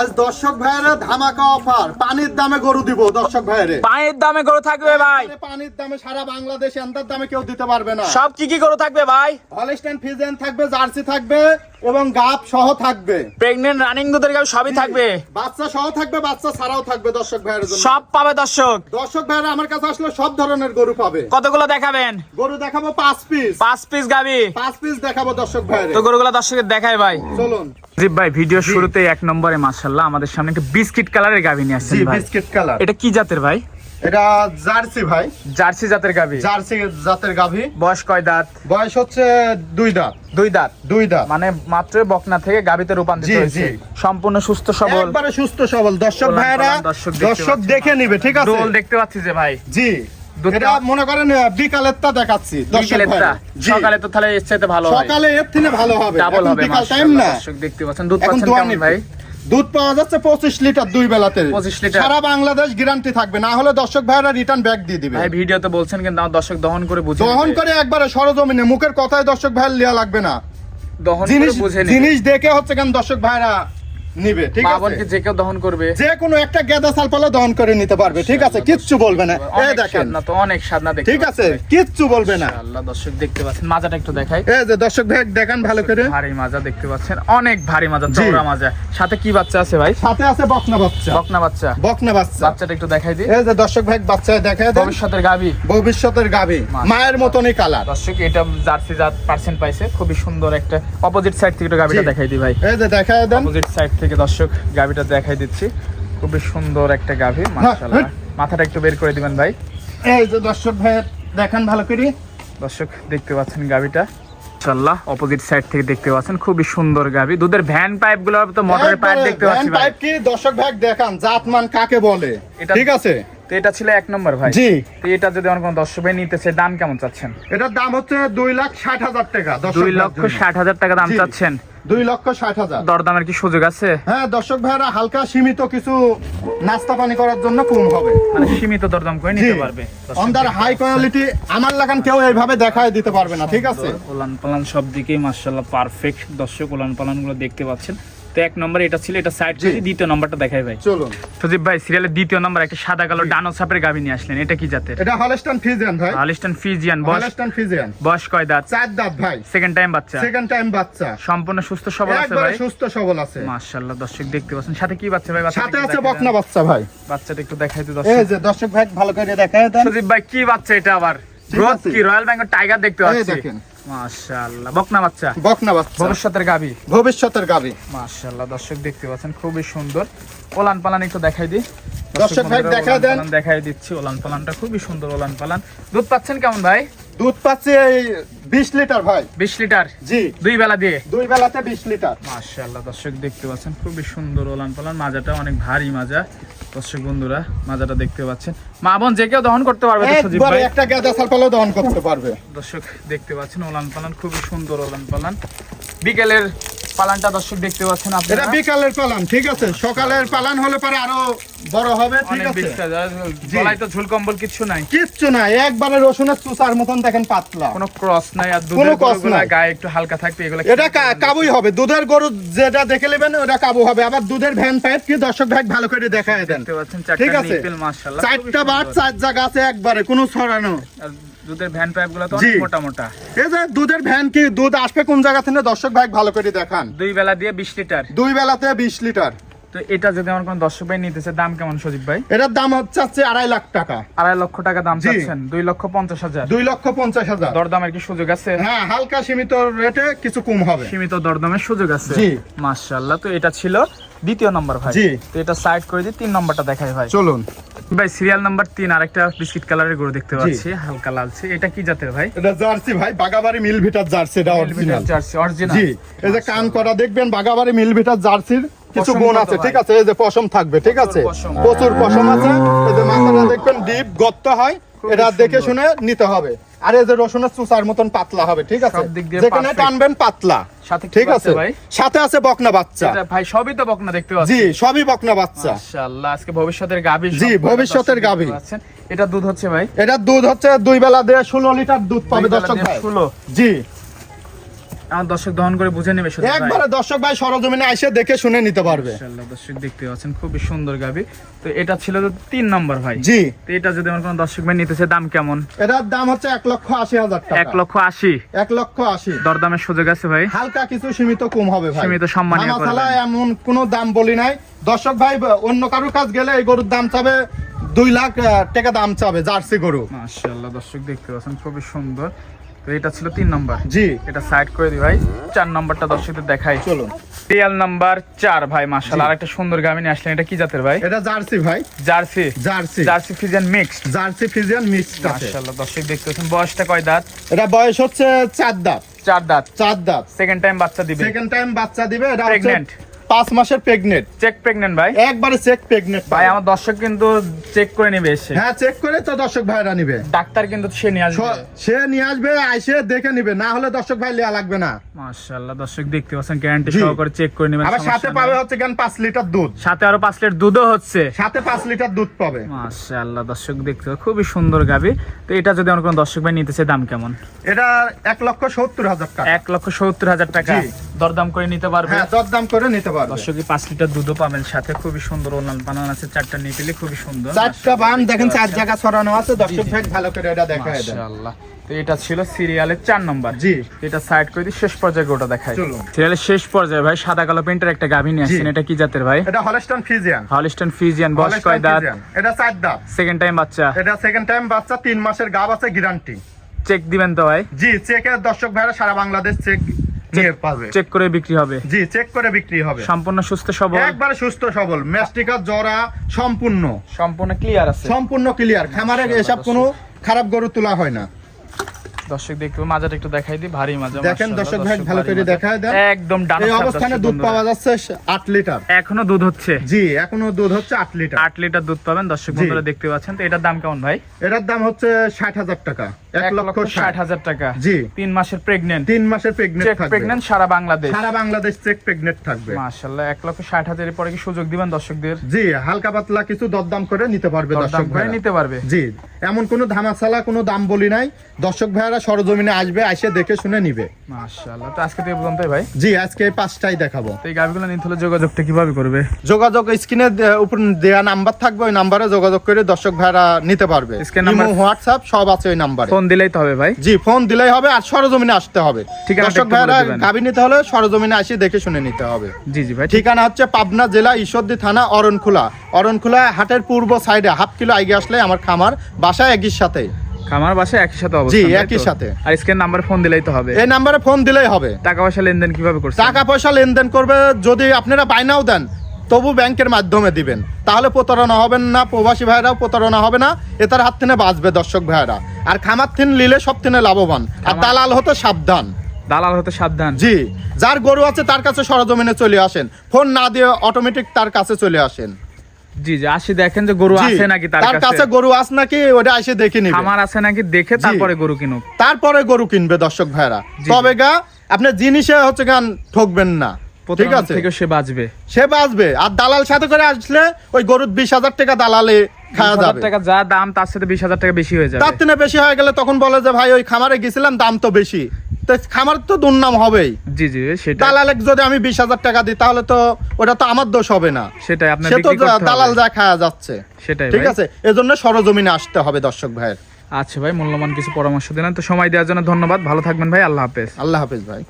আজ দর্শক ভাইয়েরা ধামাকা অফার। পানির দামে গরু দিব দর্শক ভাইয়েরে। পায়ের দামে গরু থাকবে ভাই। পানির দামে সারা বাংলাদেশ এন্তার দামে কেউ দিতে পারবে না। সব কি কি গরু থাকবে ভাই? হলস্টাইন ফিজেন থাকবে জার্সি থাকবে এবং গাপ সহ থাকবে। প্রেগনেন্ট রানিং দুধের গাভী সবই থাকবে। বাচ্চা সহ থাকবে বাচ্চা ছাড়াও থাকবে দর্শক ভাইয়ের জন্য। সব পাবে দর্শক। দর্শক ভাইয়েরা আমার কাছে আসলে সব ধরনের গরু পাবে। কতগুলো দেখাবেন? গরু দেখাবো পাঁচ পিস পাঁচ পিস গাবি। পাঁচ পিস দেখাবো দর্শক ভাইয়ের। তো গরুগুলো দর্শকের দেখায় ভাই। চলুন। জিপ ভাই ভিডিও শুরুতে এক নম্বরে মাশাল্লাহ আমাদের সামনে একটা বিস্কিট কালারের গাভী নিয়ে আসছেন ভাই। Biscuit colour. এটা কি জাতের ভাই? এটা জার্সি ভাই। জার্সি জাতের গাভী জার্সি জাতের গাভী বয়স কয় দাঁত? বয়স হচ্ছে দুই দাঁত। দুই দাঁত? দুই দাঁত। মানে মাত্র বকনা থেকে গাভীতে রূপান্তরিত হয়েছে। সম্পূর্ণ সুস্থ সবল। একবারে সুস্থ সবল। দর্শক পালান দর্শক। দেখে নিবে ঠিক আছে? দোল দেখতে পাচ্ছি যে ভাই। জি। এটা মনে করেন বিকালেরটা দেখাচ্ছি বিকেলেরটা। সকালে তো তাহলে এর চাইতে ভালো সকালে এর থেকে ভালো হবে। ডাবল হবে বিকাল টাইম না। দর্শক দেখতে পাচ্ছেন। দুধ পাচ্ছেন। ভাই? দুধ পাওয়া যাচ্ছে পঁচিশ লিটার দুই বেলাতে। 25 লিটার। সারা বাংলাদেশ গ্যারান্টি থাকবে না হলে দর্শক ভাইরা রিটার্ন ব্যাক দিয়ে দিবে। ভাই ভিডিওতে বলছেন কিন্তু আমার দর্শক দহন করে বুঝে দহন করে একবারে সরজমিনে মুখের কথায় দর্শক ভাইয়ের লিয়া লাগবে না। দহন জিনিস জিনিস দেখে হচ্ছে কেন দর্শক ভাইরা নিবে ঠিক আছে? যে কেউ দহন করবে। যে কোনো একটা গেদা দহন করে নিতে পারবে ঠিক আছে? কিচ্ছু বলবে না। এই দেখেন। সাধনা তো অনেক দেখতে ঠিক আছে কিচ্ছু বলবে না। আল্লাহ দর্শক দেখতে পাচ্ছেন মাজাটা একটু দেখাই। এই যে দর্শক ভাই দেখান ভালো করে। ভারী মাজা দেখতে পাচ্ছেন অনেক ভারী মাজা। চওড়া মাজা। সাথে কি বাচ্চা আছে ভাই? সাথে আছে বকনা বাচ্চা। বকনা বাচ্চা। বকনা বাচ্চা। বাচ্চাটা একটু দেখাই দিই। এই যে দর্শক ভাই বাচ্চা দেখায় দেন। ভবিষ্যতের গাবি। ভবিষ্যতের মাশাআল্লাহ। মায়ের মতনই কালার। দর্শক এটা জার্সি জাত পার্সেন্ট পাইছে খুবই সুন্দর একটা অপোজিট সাইড থেকে একটু গাবিটা দেখাই দিই ভাই। এই যে দেখায় দেন। অপোজিট সাইড থেকে দর্শক গাভীটা দেখাই দিচ্ছি। খুবই সুন্দর একটা গাভি মাশাআল্লাহ। মাথাটা একটু বের করে দিবেন ভাই। এই যে দর্শক ভাই দেখান ভালো করে। দর্শক দেখতে পাচ্ছেন গাভীটা। মাশাআল্লাহ অপোজিট সাইড থেকে দেখতে পাচ্ছেন খুবই সুন্দর গাভি। দুধের ভ্যান পাইপগুলো তো মোটরের পাইপ দেখতে পাচ্ছি ভ্যান ভাই। পাইপ কি? দর্শক ভাই দেখান জাতমান কাকে বলে? এটা- ঠিক আছে? তো এটা ছিল এক নম্বর ভাই। জি। তো এটা যদি আমার কোনো দর্শক ভাই নিতে চায় দাম কেমন চাচ্ছেন? এটার দাম হচ্ছে দুই লাখ ষাট হাজার টাকা দুই লক্ষ ষাট হাজার টাকা দাম চাচ্ছেন। দুই লক্ষ ষাট হাজার। দরদামের কি সুযোগ আছে? হ্যাঁ দর্শক ভাইরা হালকা সীমিত কিছু নাস্তা পানি করার জন্য কম হবে। মানে সীমিত দরদাম করে নিতে পারবে। দর্শক হাই কোয়ালিটি আমার লাগান কেউ এইভাবে দেখায় দিতে পারবে না ঠিক আছে? উলান পালান সব দিকেই মার্শাল্লাহ পারফেক্ট দর্শক পালানগুলো দেখতে পাচ্ছেন। তো এক নম্বর এটা ছিল এটা সাইড জি। দ্বিতীয় নম্বরটা দেখাই ভাই। চলুন। সজীব ভাই সিরিয়ালের দ্বিতীয় নম্বর একটা সাদা কালো ডানো সাপের গাবি নিয়ে আসলেন এটা কি জাতের? এটা হলস্টান ফিজিয়ান ভাই। আলিস্টান ফিজিয়ান বয়স হলস্টান ফিজিয়ান বয়স কয় দাঁত? চার দাঁত ভাই। সেকেন্ড টাইম বাচ্চা? সেকেন্ড টাইম বাচ্চা। সম্পূর্ণ সুস্থ সবল আছে ভাই? সুস্থ সবল আছে। মাশাআল্লাহ দর্শক দেখতে পাচ্ছেন। সাথে কি বাচ্চা ভাই? সাথে আছে বকনা বাচ্চা ভাই। বাচ্চাটা একটু দেখাই এই দর্শক। যে দর্শক ভাই ভালো করে দেখায় দেন। সজীব ভাই কি বাচ্চা এটা আবার? গ্রোথ কি? রয়্যাল বেঙ্গল টাইগার দেখতে পাচ্ছি। দেখেন। মাশাআল্লাহ। বকনা বাচ্চা? বকনা বাচ্চা। ভবিষ্যতের গাবি? ভবিষ্যতের গাবি। মাশাআল্লাহ দর্শক দেখতে পাচ্ছেন খুবই সুন্দর। ওলান পালান একটু দেখাই দিই। দর্শক ভাই বন্ধুরা, দেন। দেখাই দিচ্ছি ওলান পালানটা খুবই সুন্দর ওলান পালান। দুধ পাচ্ছেন কেমন ভাই? দুধ পাচ্ছি এই বিশ লিটার ভাই। বিশ লিটার? জি। দুই বেলা দিয়ে? দুই বেলাতে বিশ লিটার। মাশাআল্লাহ দর্শক দেখতে পাচ্ছেন খুবই সুন্দর ওলান পালান। মাজাটা অনেক ভারী মাজা। দর্শক বন্ধুরা মাজাটা দেখতে পাচ্ছেন। মা বোন যে কেউ দহন করতে পারবে একটা গেদা দহন করতে পারবে। দর্শক দেখতে পাচ্ছেন ওলান পালান খুবই সুন্দর ওলান পালান। বিকেলের পালানটা দর্শক দেখতে পাচ্ছেন এটা বিকালের পালান ঠিক আছে? সকালের পালান হলে পরে আরও বড় হবে ঠিক আছে? গলায় তো ঝুল কম্বল কিচ্ছু নাই। কিচ্ছু না একবারে রসুনের চুচার মতন দেখেন পাতলা। কোনো ক্রস নাই আর দুধের গরুগুলা গায়ে একটু হালকা থাকবে এগুলো এটা কাবুই হবে দুধের গরু যেটা দেখে নেবেন ওটা কাবু হবে। আবার দুধের ভ্যান পাইপ কি? দর্শক ভাই ভালো করে দেখায় দেন। ঠিক আছে? চারটা বার চার জায়গা আছে একবারে কোনো ছড়ানো। দুধের ভ্যান পাইপগুলো তো অনেক মোটা মোটা। এই যে দুধের ভ্যান কি? দুধ আসবে কোন জায়গা থেকে? দর্শক ভাই ভালো করে দেখান। দুই বেলা দিয়ে বিশ লিটার। দুই বেলাতে বিশ লিটার। তো এটা যদি আমার কোন দর্শক ভাই নিতেছে দাম কেমন সজীব ভাই? এটার দাম হচ্ছে হচ্ছে আড়াই লাখ টাকা। আড়াই লক্ষ টাকা দাম চাচ্ছেন দুই লক্ষ পঞ্চাশ হাজার। দুই লক্ষ পঞ্চাশ হাজার। দরদামের কি সুযোগ আছে? হ্যাঁ হালকা সীমিত রেটে কিছু কম হবে। সীমিত দরদামের সুযোগ আছে। জি। মাশাআল্লাহ তো এটা ছিল দ্বিতীয় নম্বর ভাই। জি। তো এটা সাইড করে দিই তিন নম্বরটা দেখাই ভাই। চলুন। ভাই সিরিয়াল নাম্বার তিন আরেকটা বিস্কিট কালারের গরু দেখতে পাচ্ছি হালকা লালচে। এটা কি জাতের ভাই? এটা জার্সি ভাই বাগাবাড়ি মিল ভিটার জার্সি এটা অরিজিনাল জার্সি অরিজিনাল জি এই যে কান করা দেখবেন বাগাবাড়ি মিল ভিটার জার্সির কিছু গুণ আছে ঠিক আছে? এই যে পশম থাকবে ঠিক আছে? প্রচুর পশম আছে। এই যে মাথাটা দেখবেন ডিপ গর্ত হয়। এটা দেখে শুনে নিতে হবে। আর এই যে রসুনের চুচার মতন পাতলা হবে ঠিক আছে? যেখানে টানবেন পাতলা সাথে ঠিক আছে? ভাই? সাথে আছে বকনা বাচ্চা। ভাই সবই তো বকনা দেখতে পাচ্ছি। জি সবই বকনা বাচ্চা। মাশাআল্লাহ আজকে ভবিষ্যতের গাবি জি, ভবিষ্যতের গাবি এটা দুধ হচ্ছে ভাই? এটা দুধ হচ্ছে দুই বেলা দিয়ে ষোলো লিটার দুধ পাবে দর্শক ভাই। 16 জি। আমার দর্শক দহন করে বুঝে নেবে শুধু একবারে দর্শক ভাই সরজমিনে এসে দেখে শুনে নিতে পারবে। মাশাআল্লাহ, দর্শক দেখতে পাচ্ছেন খুবই সুন্দর গাবি। তো এটা ছিল তো তিন নম্বর ভাই। জি। তো এটা যদি আমার কোনো দর্শক ভাই নিতেছে দাম কেমন? এটার দাম হচ্ছে এক লক্ষ আশি হাজার টাকা। এক লক্ষ আশি। এক লক্ষ আশি। দরদামের সুযোগ আছে ভাই। হালকা কিছু সীমিত কম হবে ভাই। সীমিত সম্মানীয় করবেন। ধামাচালা এমন কোনো দাম বলি নাই। দর্শক ভাই অন্য কারোর কাজ গেলে এই গরুর দাম চাবে দুই লাখ টাকা দাম চাবে জার্সি গরু। মাশাআল্লাহ দর্শক দেখতে পাচ্ছেন খুবই সুন্দর। তো এটা ছিল তিন নম্বর। জি। এটা সাইড করে দিই ভাই। চার নম্বরটা দর্শকদের দেখাই। চলুন। রিয়াল নাম্বার চার ভাই মাশাআল্লাহ। আরেকটা সুন্দর গাবি নিয়ে আসলেন। এটা কি জাতের ভাই? এটা জার্সি ভাই। Jersey. Jersey. Jersey Friesian mixed Jersey Friesian mixed মাশাআল্লাহ দর্শক দেখতে পাচ্ছেন বয়সটা কয় দাঁত? এটা বয়স হচ্ছে চার দাঁত। চার দাঁত। চার দাঁত। সেকেন্ড টাইম বাচ্চা দিবে। সেকেন্ড টাইম বাচ্চা দিবে এটা Pregnant. পাঁচ মাসের প্রেগনেন্ট চেক প্রেগনেন্ট ভাই। একবারে চেক প্রেগনেন্ট ভাই আমার দর্শক কিন্তু চেক করে নেবে এসে। হ্যাঁ চেক করে তো দর্শক ভাইরা নিবে। ডাক্তার কিন্তু সে নিয়ে আসবে। সে নিয়ে আসবে আইসে দেখে নিবে। না হলে দর্শক ভাই লিয়া লাগবে না। মাশাআল্লাহ দর্শক দেখতে পাচ্ছেন গ্যারান্টি। সহকারে চেক করে নেবেন আবার সাথে পাবে হচ্ছে কেন পাঁচ লিটার দুধ। সাথে আরও পাঁচ লিটার দুধও হচ্ছে। সাথে পাঁচ লিটার দুধ পাবে। মাশাআল্লাহ দর্শক দেখতে খুবই সুন্দর গাবি। তো এটা যদি আমার কোনো দর্শক ভাই নিতেছে দাম কেমন? এটা এক লক্ষ সত্তর হাজার টাকা। এক লক্ষ সত্তর হাজার টাকা। দরদাম করে নিতে পারবে। হ্যাঁ দরদাম করে নিতে পারবে। দর্শকই পাঁচ লিটার দুধও পাবেন সাথে। খুবই সুন্দর ওলান পানান আছে চারটা নিপিলে খুবই সুন্দর। চারটা বান দেখেন চার জায়গা ছড়ানো আছে। দর্শক ভাই ভালো করে এটা দেখা দেন। মাশাআল্লাহ। তো এটা ছিল সিরিয়ালের চার নম্বর। জি। এটা সাইড করে দিই শেষ পর্যায়ে ওটা দেখাই। সিরিয়ালের শেষ পর্যায়ে ভাই সাদা কালো একটা গাভী নিয়ে আসছেন। এটা কি জাতের ভাই? এটা হলস্টন ফিজিয়ান হলিস্টন ফিজিয়ান বয়স কয় দাঁত? এটা চার দাঁত। সেকেন্ড টাইম বাচ্চা। এটা সেকেন্ড টাইম বাচ্চা তিন মাসের গাব আছে গ্যারান্টি চেক দিবেন তো ভাই? জি চেকের দর্শক ভাইরা সারা বাংলাদেশ চেক চেক করে বিক্রি হবে। জি চেক করে বিক্রি হবে। সম্পূর্ণ সুস্থ সবল। একবারে সুস্থ সবল। ম্যাস্টিকা জরা সম্পূর্ণ। সম্পূর্ণ ক্লিয়ার আছে। সম্পূর্ণ ক্লিয়ার খামারে এসব কোনো খারাপ গরু তোলা হয় না। দর্শক দেখতে মাজাটা একটু দেখাই দিই। ভারী মাজা দেখেন দর্শক ভাই ভালো করে দেখায় দেন। একদম ডানা এই অবস্থানে দুধ পাওয়া যাচ্ছে আট লিটার। এখনও দুধ হচ্ছে? জি এখনও দুধ হচ্ছে আট লিটার। আট লিটার দুধ পাবেন দর্শক। বন্ধুরা দেখতে পাচ্ছেন। তো এটার দাম কেমন ভাই? এটার দাম হচ্ছে ষাট হাজার টাকা। এক লক্ষ ষাট হাজার টাকা। জি। তিন মাসের প্রেগনেন্ট তিন মাসের প্রেগনেন্ট প্রেগনেন্ট সারা বাংলাদেশ। সারা বাংলাদেশ চেক প্রেগনেন্ট থাকবে। এক লক্ষ ষাট হাজারের পরে কি সুযোগ দিবেন দর্শকদের? জি হালকা পাতলা কিছু দরদাম করে নিতে পারবে দর্শক ভাইরা। নিতে পারবে। জি এমন কোনো ধামাচালা কোনো দাম বলি নাই। দর্শক ভাইরা সরজমিনে আসবে এসে দেখে শুনে নিবে। তো আজকে তো পর্যন্তই ভাই। জি আজকে পাঁচটাই দেখাবো। তো এই গাভিগুলো নিতে হলে যোগাযোগটা কীভাবে করবে? যোগাযোগ স্ক্রিনে উপর দেয়া নাম্বার থাকবে ওই নাম্বারে যোগাযোগ করে দর্শক ভাইরা নিতে পারবে। হোয়াটসঅ্যাপ সব আছে ওই নাম্বারে। ফোন দিলেই তো হবে ভাই। জি ফোন দিলেই হবে আর সরজমিনে আসতে হবে। দর্শক ভাইরা গাবি নিতে হলে সরজমিনে এসে দেখে শুনে নিতে হবে। জি জি ভাই ঠিকানা হচ্ছে পাবনা জেলা ঈশ্বরদী থানা অরণখোলা। অরণখোলা হাটের পূর্ব সাইডে হাফ কিলো আগে আসলে আমার খামার বাসায় একই সাথে। খামার বাসায় একই সাথে অবস্থান তাই একই সাথে। আর স্ক্রিন নাম্বারে ফোন দিলেই তো হবে। এই নাম্বারে ফোন দিলেই হবে। টাকা পয়সা লেনদেন কীভাবে করছেন? টাকা পয়সা লেনদেন করবে যদি আপনারা বাইনাও দেন তবু ব্যাংকের মাধ্যমে দিবেন। তাহলে প্রতারণা হবেন না প্রবাসী ভাইরাও প্রতারণা হবে না এটার হাত থেকে বাঁচবে দর্শক ভাইরা আর খামার থিন নিলে সব থেকে লাভবান। আর দালাল হতে সাবধান। দালাল হতে সাবধান। জি যার গরু আছে তার কাছে সরজমিনে চলে আসেন। ফোন না দিয়ে অটোমেটিক তার কাছে চলে আসেন। জি জি আসি দেখেন যে গরু আছে নাকি তার কাছে। গরু আস নাকি ওটা এসে দেখে নিবে। খামার আছে নাকি দেখে তারপরে গরু কিনুক। তারপরে গরু কিনবে দর্শক ভাইরা তবে গা আপনার জিনিসে হচ্ছে গান ঠকবেন না। ঠিক আছে। থেকে সে বাঁচবে। সে বাঁচবে। আর দালাল সাথে করে আসলে ওই গরুর বিশ হাজার টাকা দালালে খাওয়া যাবে। টাকা যা দাম তার সাথে বিশ হাজার টাকা বেশি হয়ে যাবে। তার থেকে বেশি হয়ে গেলে তখন বলে যে ভাই ওই খামারে গেছিলাম দাম তো বেশি। তো খামার তো দুর্নাম হবেই। জি জি সেটা দালালে যদি আমি বিশ হাজার টাকা দিই তাহলে তো ওটা তো আমার দোষ হবে না। সেটাই আপনার সে তো দালাল যা খাওয়া যাচ্ছে। সেটাই ঠিক আছে? এজন্য সরজমিনে আসতে হবে দর্শক ভাইয়ের। আচ্ছা ভাই মূল্যবান কিছু পরামর্শ দিলেন তো সময় দেওয়ার জন্য ধন্যবাদ। ভালো থাকবেন ভাই আল্লাহ হাফেজ। আল্লাহ হাফিজ ভাই।